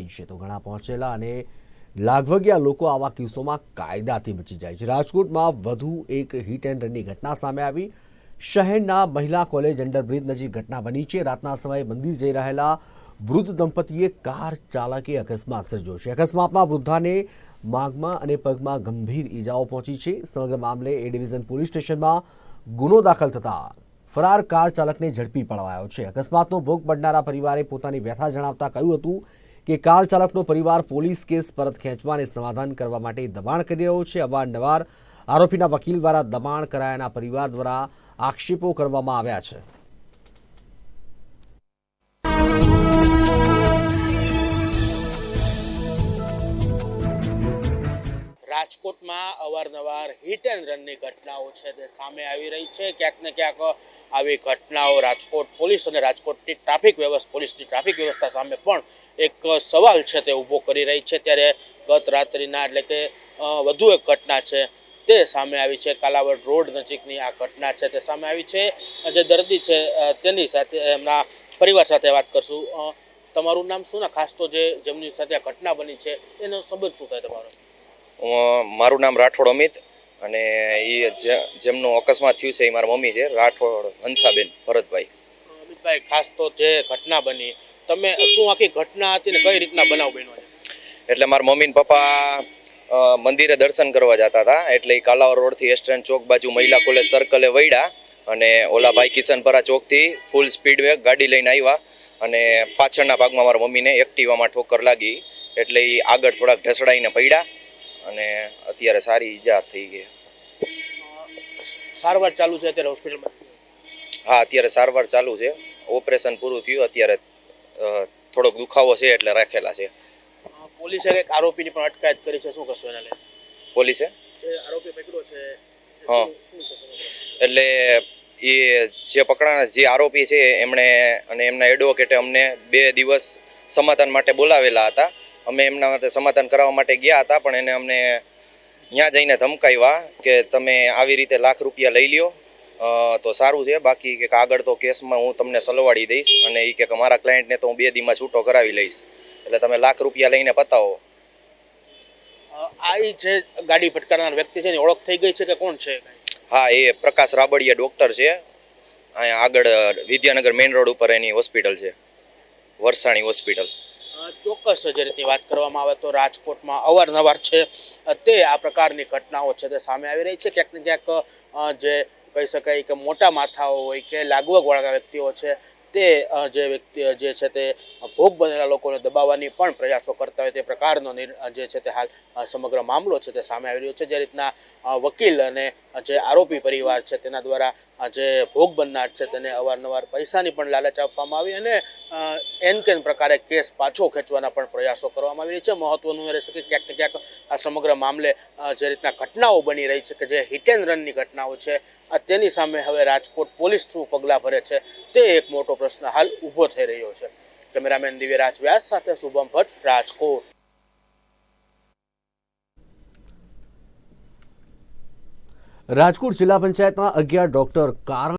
છે તો ઘણા પહોંચેલા અને લાગવગિયા લોકો આવા કિસ્સોમાં કાયદાથી બચી જાય છે. રાજકોટમાં વધુ એક હિટ એન્ડ રનની ઘટના સામે આવી. શહેરના મહિલા કોલેજ અંડરબ્રિજ નજીક ઘટના બની છે. રાતના સમયે મંદિર જઈ રહેલા વૃદ્ધ દંપતીએ કાર ચાલકે અકસ્માત સર્જ્યો છે. અકસ્માતમાં વૃદ્ધાને માગમાં અને પગમાં ગંભીર ઈજાઓ પહોંચી છે. સમગ્ર મામલે એ ડિવિઝન પોલીસ સ્ટેશનમાં ગુનો દાખલ થતા ફરાર કાર ચાલકને ઝડપી પડવાયો છે. અકસ્માતનો ભોગ પડનારા પરિવારે પોતાની વ્યથા જણાવતા કહ્યું હતું કે કાર ચાલકનો પરિવાર પોલીસ કેસ પરત ખેંચવા અને સમાધાન કરવા માટે દબાણ કરી રહ્યો છે. અવારનવાર આરોપીના વકીલ દ્વારા દબાણ કરાયાના પરિવાર દ્વારા આક્ષેપો કરવામાં આવ્યા છે. રાજકોટમાં અવારનવાર હિટ એન્ડ રનની ઘટનાઓ છે તે સામે આવી રહી છે. ક્યાંક ને ક્યાંક આવી ઘટનાઓ રાજકોટ પોલીસ અને રાજકોટની ટ્રાફિક વ્યવસ્થા પોલીસની ટ્રાફિક વ્યવસ્થા સામે પણ એક સવાલ છે તે ઊભો કરી રહી છે. ત્યારે ગત રાત્રિના એટલે કે વધુ એક ઘટના છે તે સામે આવી છે. કાલાવડ રોડ નજીકની આ ઘટના છે તે સામે આવી છે. જે દર્દી છે તેની સાથે, એમના પરિવાર સાથે વાત કરશું. તમારું નામ શું ને? ખાસ તો જે જેમની સાથે આ ઘટના બની છે, એનો સંબંધ શું થાય તમારો? મારું નામ રાઠોડ અમિત અને એ જેમનું અકસ્માત થયું છે એ મારા મમ્મી છે રાઠોડ હંસાબેન ભરતભાઈ. અમિતભાઈ ખાસ તો જે ઘટના બની તમે શું આખી ઘટના હતી ને કઈ રીતના બનાવ બન્યો એટલે મારા મમ્મી ને પપ્પા મંદિરે દર્શન કરવા જતા હતા એટલે એ કાલાવર રોડથી એસ્ટ્રેન ચોક બાજુ મહિલા કોલેજ સર્કલે વળ્યા અને ઓલા ભાઈ કિશનપરા ચોકથી ફૂલ સ્પીડ વેગ ગાડી લઈને આવ્યા અને પાછળના ભાગમાં મારા મમ્મીને એક્ટિવામાં ઠોકર લાગી એટલે એ આગળ થોડાક ઢસડાઈને પડ્યા. અને અત્યારે સારી ઈજા થઈ ગઈ. સારવાર ચાલુ છે અત્યારે હોસ્પિટલમાં? હા અત્યારે સારવાર ચાલુ છે. ઓપરેશન પૂરું થયું અત્યારે થોડોક દુખાવો છે એટલે રાખેલા છે. પોલીસે કંઈક આરોપીની પણ અટકાયત કરી છે શું કરશો એના લઈને પોલીસે? જે આરોપી પકડ્યો છે હા. એટલે એ જે પકડાના જે આરોપી છે એમણે અને એમના એડવોકેટે અમને બે દિવસ સમાધાન માટે બોલાવેલા હતા. અમે એમના માટે સમાધાન કરાવવા માટે ગયા હતા પણ એને અમને ત્યાં જઈને ધમકાવ્યા કે તમે આવી રીતે લાખ રૂપિયા લઈ લ્યો. તો સારું છે. બાકી કે આગળ તો કેસમાં હું તમને સલવાડી દઈશ અને એ કે મારા ક્લાયન્ટને તો હું બે દીમાં છૂટો કરાવી લઈશ. એટલે તમે લાખ રૂપિયા લઈને પતાવો. આ જે ગાડી ફટકારનાર વ્યક્તિ છે એની ઓળખ થઈ ગઈ છે કે કોણ છે હા એ પ્રકાશ રાબડિયા ડૉક્ટર છે. અહીંયા આગળ વિદ્યાનગર મેઇન રોડ ઉપર એની હોસ્પિટલ છે. વરસાણી હોસ્પિટલ ચોક્કસ જે રીતની વાત કરવામાં આવે તો રાજકોટમાં અવારનવાર છે. તે આ પ્રકારની ઘટનાઓ છે તે સામે આવી રહી છે. ક્યાંક ને ક્યાંક જે કહી શકાય કે મોટા માથાઓ હોય કે લાગવગવાળા વ્યક્તિઓ છે તે જે વ્યક્તિ જે છે તે ભોગ બનેલા લોકોને દબાવવાની પણ પ્રયાસો કરતા હોય તે પ્રકારનો જે છે તે હાલ સમગ્ર મામલો છે તે સામે આવી રહ્યો છે. જે રીતના વકીલ અને જે આરોપી પરિવાર છે તેના દ્વારા જે ભોગ બનનાર છે તેને અવારનવાર પૈસાની પણ લાલચ આપવામાં આવી અને એન કેન પ્રકારે કેસ પાછો ખેંચવાના પણ પ્રયાસો કરવામાં આવી રહી છે. મહત્વનું એ રહેશે કે ક્યાંક ક્યાંક આ સમગ્ર મામલે જે રીતના ઘટનાઓ બની રહી છે કે જે હિટ એન્ડ રનની ઘટનાઓ છે તેની સામે હવે રાજકોટ પોલીસ શું પગલાં ભરે છે તે એક મોટો પ્રશ્ન હાલ ઊભો થઈ રહ્યો છે. કેમેરામેન દિવ્યરાજ વ્યાસ સાથે શુભમ ભટ્ટ, રાજકોટ. રાજકોટ જિલ્લા પંચાયતના અગિયાર ડોક્ટર કારણ